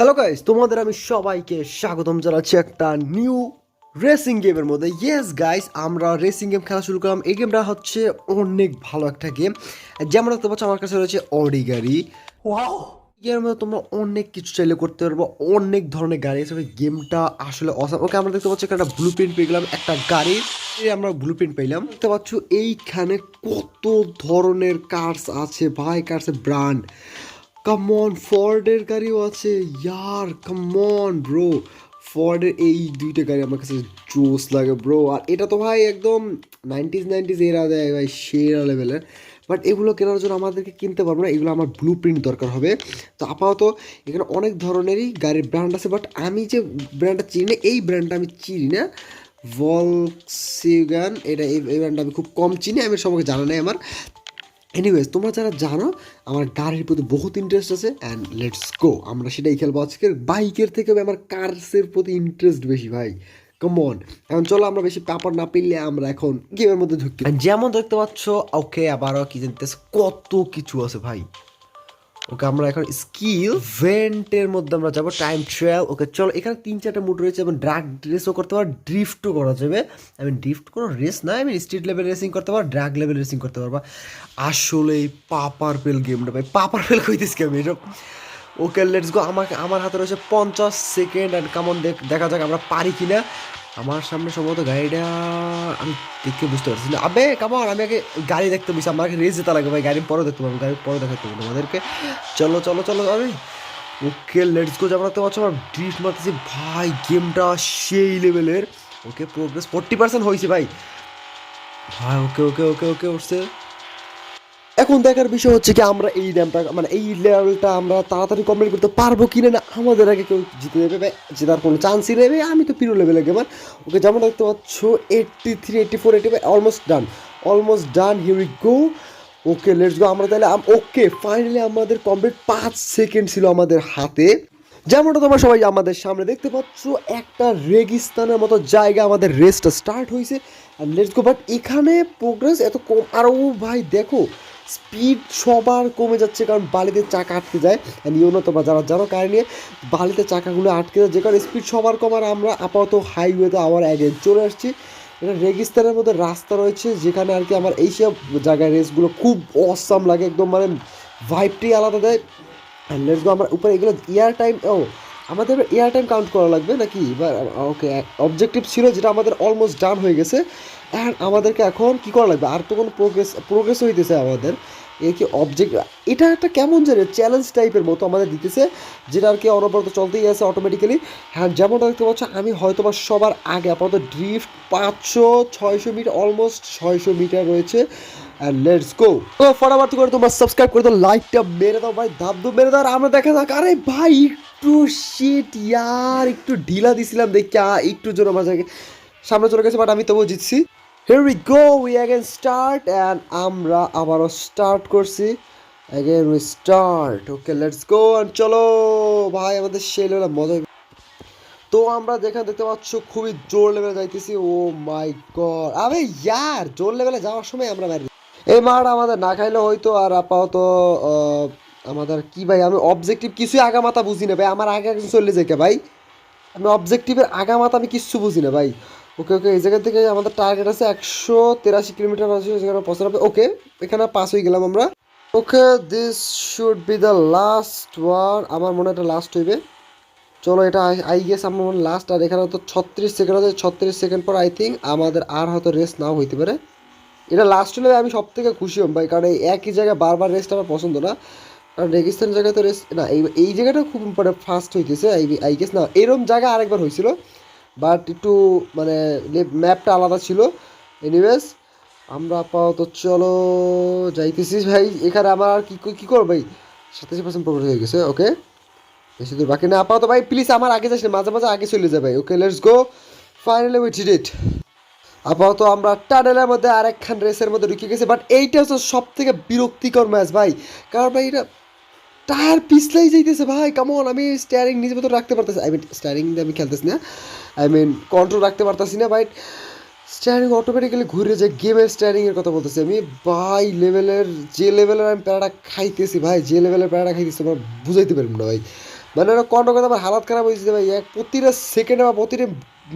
Hello guys তোমাদের আমি সবাইকে স্বাগতম জানাচ্ছি একটা নিউ রেসিং গেমের মধ্যে। ইয়েস গাইস আমরা রেসিং গেম খেলা শুরু করলাম। এই গেমটা হচ্ছে অনেক ভালো একটা গেম যেমন দেখতে পাচ্ছ আমার কাছে রয়েছে অডি গাড়ি। ওয়াও গেমের মধ্যে তোমরা অনেক কিছু চাইলে করতে পারব। অনেক ধরনের গাড়ি আছে। গেমটা আসলে অসাম ওকে আমরা দেখতে পাচ্ছি একটা ব্লু প্রিন্ট পেয়ে গেলাম একটা গাড়ির আমরা ব্লু প্রিন্ট পেলাম। দেখতে পাচ্ছ এইখানে কত ধরনের কার্স আছে ভাই কার্সের ব্র্যান্ড কামন ফর্ডের গাড়িও আছে। ইয়ার কামন ব্রো ফর্ডের এই দুইটা গাড়ি আমার কাছে জোস লাগে ব্রো আর এটা তো ভাই একদম নাইনটিজ নাইনটিজ এরা দেয় ভাই, সেরা লেভেলের বাট এগুলো কেনার জন্য আমাদেরকে কিনতে পারব না। এগুলো আমার ব্লু প্রিন্ট দরকার হবে। তো আপাতত এখানে অনেক ধরনেরই গাড়ির ব্র্যান্ড আছে। বাট আমি যে ব্র্যান্ডটা চিনি না, এই ব্র্যান্ডটা আমি চিনি না। ভলসিগান এটা এই ব্র্যান্ডটা আমি খুব কম চিনি। আমি সবাইকে জানা নেই আমার। এনিওয়েজ তোমরা যারা জানো, আমার গাড়ির প্রতি বহুত ইন্টারেস্ট আছে অ্যান্ড লেটস গো আমরা সেটাই খেলব আজকের। বাইকের থেকে আমার কার্সের প্রতি ইন্টারেস্ট বেশি, ভাই। কমন এখন চলো, আমরা বেশি পেপার না পেলে আমরা এখন গেমের মধ্যে ঢুকি। যেমন দেখতে পাচ্ছ ওকে আবারও কি জানতেছে, কত কিছু আছে, ভাই। ওকে, আমরা এখন স্কিল ভেন্টের মধ্যে আমরা যাব টাইম ট্রায়াল ওকে, চলো, এখানে তিন চারটা মুড রয়েছে, এবং ড্রাগ রেসও করতে পারব ড্রিফটও করা যাবে। আমি ড্রিফট কোনো রেস না আমি স্ট্রিট লেভেল রেসিং করতে পারব ড্রাগ লেভেল রেসিং করতে পারব। আসলে এই পাপার পেল গেমটা ভাই পাপার পেল কইতেছি আমি এসব ওকে লেটস গো আমাকে আমার হাতে রয়েছে পঞ্চাশ সেকেন্ড অ্যান্ড কেমন দেখ, দেখা যাক আমরা পারি কিনা। আমার সামনে সম্ভবত গাড়িটা, আমি দেখে বুঝতে পারছি না। আবে কেমন আমি আগে গাড়ি দেখতে বুঝছি আমাকে রেস যেতে লাগবে ভাই, গাড়ি পরে দেখতে পাবো, গাড়ি পরে দেখাতে পাবো আমাদেরকে চলো চলো চলো আমি ওকে লেটস গো যেমন দেখতে পাচ্ছ আমার মারতেছি। ভাই গেমটা সেই লেভেলের ওকে প্রোগ্রেস ফোর্টি পার্সেন্ট হয়েছে ভাই। ভাই, ওকে ওকে ওকে ওকে উঠছে এখন দেখার বিষয় হচ্ছে কি, আমরা এই র্যামটা মানে এই লেভেলটা আমরা তাড়াতাড়ি কমপ্লিট করতে পারব কি না, আমাদের আগে কেউ জিতে দেবে জেতার কোনো চান্সই নেবে আমি তো পিরো লেভেলে গেমার ওকে, যেমন দেখতে পাচ্ছ eighty three eighty four eighty almost done almost done Huey go okay let's go আমরা তাহলে ওকে ফাইনালি আমাদের কমপ্লিট পাঁচ সেকেন্ড ছিল আমাদের হাতে। যেমনটা তোমরা সবাই আমাদের সামনে দেখতে পাচ্ছ, একটা রেগিস্তানের মতো জায়গা আমাদের রেসটা স্টার্ট হয়েছে আর লেটস গো বাট এখানে প্রোগ্রেস এত কম আরও ভাই দেখো স্পিড সবার কমে যাচ্ছে, কারণ বালিতে চাকা আটকে যায়। অ্যান্ড ইউনো তোমরা যারা জানো কারণ নিয়ে, বালিতে চাকাগুলো আটকে যায়, যে কারণে স্পিড সবার কম। আর আমরা আপাতত হাইওয়েতে আবার অ্যাগেন চলে আসছি। এটা রেগিস্তানের মধ্যে রাস্তা রয়েছে, যেখানে আর কি আমার এইসব জায়গায় রেসগুলো খুব অসাম লাগে। একদম মানে ভাইবটাই আলাদা দেয়। লেটস গো আমরা উপরে এগুলো ইয়ার টাইম ও আমাদের এয়ার টাইম কাউন্ট করা লাগবে নাকি? এবার ওকে অবজেক্টিভ ছিল যেটা আমাদের অলমোস্ট ডান হয়ে গেছে। অ্যান্ড আমাদেরকে এখন কি করা লাগবে? আর তো কোনো প্রোগ্রেস প্রোগ্রেস হইতেছে আমাদের। এ কি অবজেক্ট এটা একটা কেমন জানে চ্যালেঞ্জ টাইপের মতো আমাদের দিতেছে, যেটা আর কি অনবরত চলতেই আছে অটোমেটিক্যালি হ্যাঁ যেমনটা দেখতে পাচ্ছ, আমি হয়তো বা সবার আগে আপাতত ড্রিফট পাঁচশো, ছয়শো মিটার অলমোস্ট ছয়শো মিটার রয়েছে। লেটস গো ফটাফট করে তোমরা সাবস্ক্রাইব করে দাও লাইকটা মেরে দাও ভাই, ধাপ ধুপ মেরে দাও, আর আমরা দেখা যাক। আরে ভাই, একটু শিট ইয়ার, একটু ঢিলা দিছিলাম, দেখি একটু জোর আমার সামনে চলে গেছে বাট আমি তবুও জিতছি। Here we go, we again start and আমরা আবারও স্টার্ট করছি। Again we start okay let's go and চলো। ভাই আমাদের সেই লেভেলে মজা। তো আমরা যেখানে দেখতে পাচ্ছ খুবই জোর লেভেলে যাইতেছি। ও মাই গড আবে ইয়ার জোর লেভেলে যাওয়ার সময় আমরা মারি। এই মাঠ আমাদের না খাইলে হয়তো আর আপাতত আমাদের কি ভাই আমি অবজেক্টিভ কিছুই আগামাতা বুঝি না। ভাই আমার আগে চলে কে ভাই? আমি অবজেক্টিভের আগামাতা আমি কিচ্ছু বুঝি না ভাই। ওকে ওকে, এই জায়গা থেকে আমাদের টার্গেট আছে একশো তেরাশি কিলোমিটার আছে সেখানে পৌঁছাবে ওকে, এখানে পাস হয়ে গেলাম আমরা। Okay this should be the last one আমার মনে হয় লাস্ট হইবে। চলো, এটা আই গেস আমার মনে লাস্ট আর এখানে তো ছত্রিশ সেকেন্ড আছে, ছত্রিশ সেকেন্ড পর আই থিঙ্ক আমাদের আর হয়তো রেস্ট নাও হইতে পারে। এটা লাস্ট হলে আমি সব থেকে খুশি হম ভাই, কারণ এই একই জায়গায় বারবার রেস্ট আমার পছন্দ না। কারণ রেগিস্তান জায়গায় তো রেস্ট না, এই এই জায়গাটা খুব ইম্পর্টেন্ট ফার্স্ট হইতেছে আই গেস না। এরম জায়গা আরেকবার হয়েছিল। বাট একটু মানে ম্যাপটা আলাদা ছিল। এনিওয়েজ আমরা আপাতত চলো যাইতেছি ভাই। এখানে আমার আর কি, কী করব ভাই? সাতাশি পার্সেন্ট প্রোগ্রেস হয়ে গেছে ওকে বেশি দূর বাকি না। আপাতত ভাই প্লিজ আমার আগে যাস মাঝে মাঝে আগে চলে যাবে okay let's go finally with it আপাতত আমরা টানেলের মধ্যে আরেকখান রেসের মধ্যে ঢুকে গেছি বাট এইটা হচ্ছে সব থেকে বিরক্তিকর ম্যাচ ভাই। কারণ ভাই, এটা টায়ার পিছলাই যাইতেছে ভাই কেমন আমি স্টিয়ারিং নিজের মতো রাখতে পারতেছি আই মিন স্টিয়ারিং আমি খেলতেছি না। আই মিন কন্ট্রোল রাখতে পারতেছি না বাট স্টিয়ারিং অটোমেটিক্যালি ঘুরে যায় গেমের স্টিয়ারিংয়ের কথা বলতেছি আমি। ভাই লেভেলের যে লেভেলের আমি প্যারাটা খাইতেছি ভাই, যে লেভেলের প্যারাটা খাইতেছি আমার বুঝাইতে পারব না ভাই। মানে ওরা কন্ট্রোল করতে আমার হালাত খারাপ হয়েছে ভাই। এক প্রতিটা সেকেন্ডে বা প্রতিটা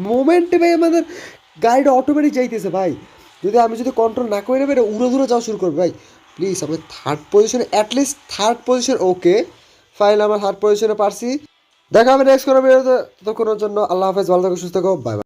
মোমেন্টে ভাই আমাদের গাড়িটা অটোমেটিক যাইতেছে ভাই। যদি আমি যদি কন্ট্রোল না করে নেবে এটা উড়ে দূরে যাওয়া শুরু করবে ভাই। প্লিজ আমি থার্ড পজিশনে at least third position okay file আমরা থার্ড পজিশনে পারছি। দেখা হবে নেক্সট কোনো ভিডিওতে ততক্ষণের জন্য আল্লাহ হাফেজ, ভালো থাকো, সুস্থ থাকো বাই